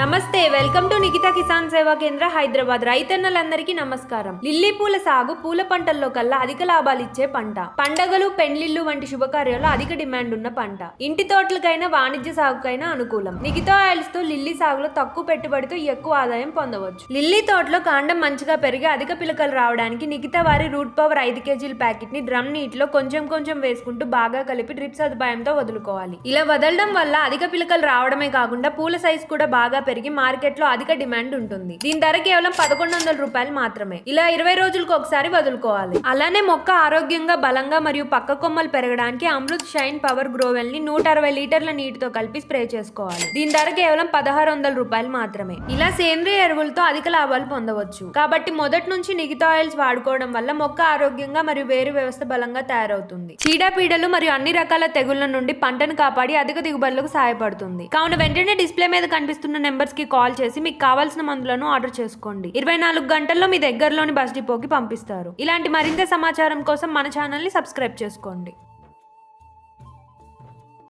నమస్తే welcome to Nikhita Kisan సేవా కేంద్ర హైదరాబాద్. రైతన్నలందరికీ నమస్కారం. లిల్లీ పూల సాగు పూల పంటల్లో కల్లా అధిక లాభాలు ఇచ్చే పంట. పండగలు పెండ్లిళ్ళు వంటి శుభకార్యాలు అధిక డిమాండ్ ఉన్న పంట. ఇంటి తోటలకైనా వాణిజ్య సాగుకైనా అనుకూలం. నిఖితా ఆయిల్స్తో లిల్లీ సాగులో తక్కువ పెట్టుబడితో ఎక్కువ ఆదాయం పొందవచ్చు. లిల్లీ తోటలో కాండం మంచిగా పెరిగి అధిక పిలకలు రావడానికి నిఖితా వారి రూట్ పవర్ ఐదు కేజీల ప్యాకెట్ని డ్రమ్ నీటిలో కొంచెం కొంచెం వేసుకుంటూ బాగా కలిపి డ్రిప్ సదుపాయంతో వదులుకోవాలి. ఇలా వదలడం వల్ల అధిక పిలకలు రావడమే కాకుండా పూల సైజు కూడా బాగా పెరిగి మార్కెట్లో అధిక డిమాండ్ ఉంటుంది. దీని ధర కేవలం పదకొండు వందల రూపాయలు మాత్రమే. ఇలా ఇరవై రోజులకు ఒకసారి వదులుకోవాలి. అలానే మొక్క ఆరోగ్యంగా బలంగా మరియు పక్క కొమ్మలు పెరగడానికి అమృత్ షైన్ పవర్ గ్రోవెల్ని నూట అరవై లీటర్ల నీటితో కలిపి స్ప్రే చేసుకోవాలి. దీని ధర కేవలం పదహారు వందల రూపాయలు మాత్రమే. ఇలా సేంద్రియ ఎరువులతో అధిక లాభాలు పొందవచ్చు. కాబట్టి మొదటి నుంచి నిగితా ఆయిల్స్ వాడుకోవడం వల్ల మొక్క ఆరోగ్యంగా మరియు వేరు వ్యవస్థ బలంగా తయారవుతుంది. చీడపీడలు మరియు అన్ని రకాల తెగుళ్ళ నుండి పంటను కాపాడి అధిక దిగుబడులకు సహాయపడుతుంది. కావున వెంటనే డిస్ప్లే మీద కనిపిస్తున్న నెంబర్స్కి కాల్ చేసి మీకు కావాల్సిన మందులను ఆర్డర్ చేసుకోండి. ఇరవై నాలుగు గంటల్లో మీ దగ్గరలోని బస్ డిపోకి పంపిస్తారు. ఇలాంటి మరింత సమాచారం కోసం మన ఛానల్ని సబ్స్క్రైబ్ చేసుకోండి.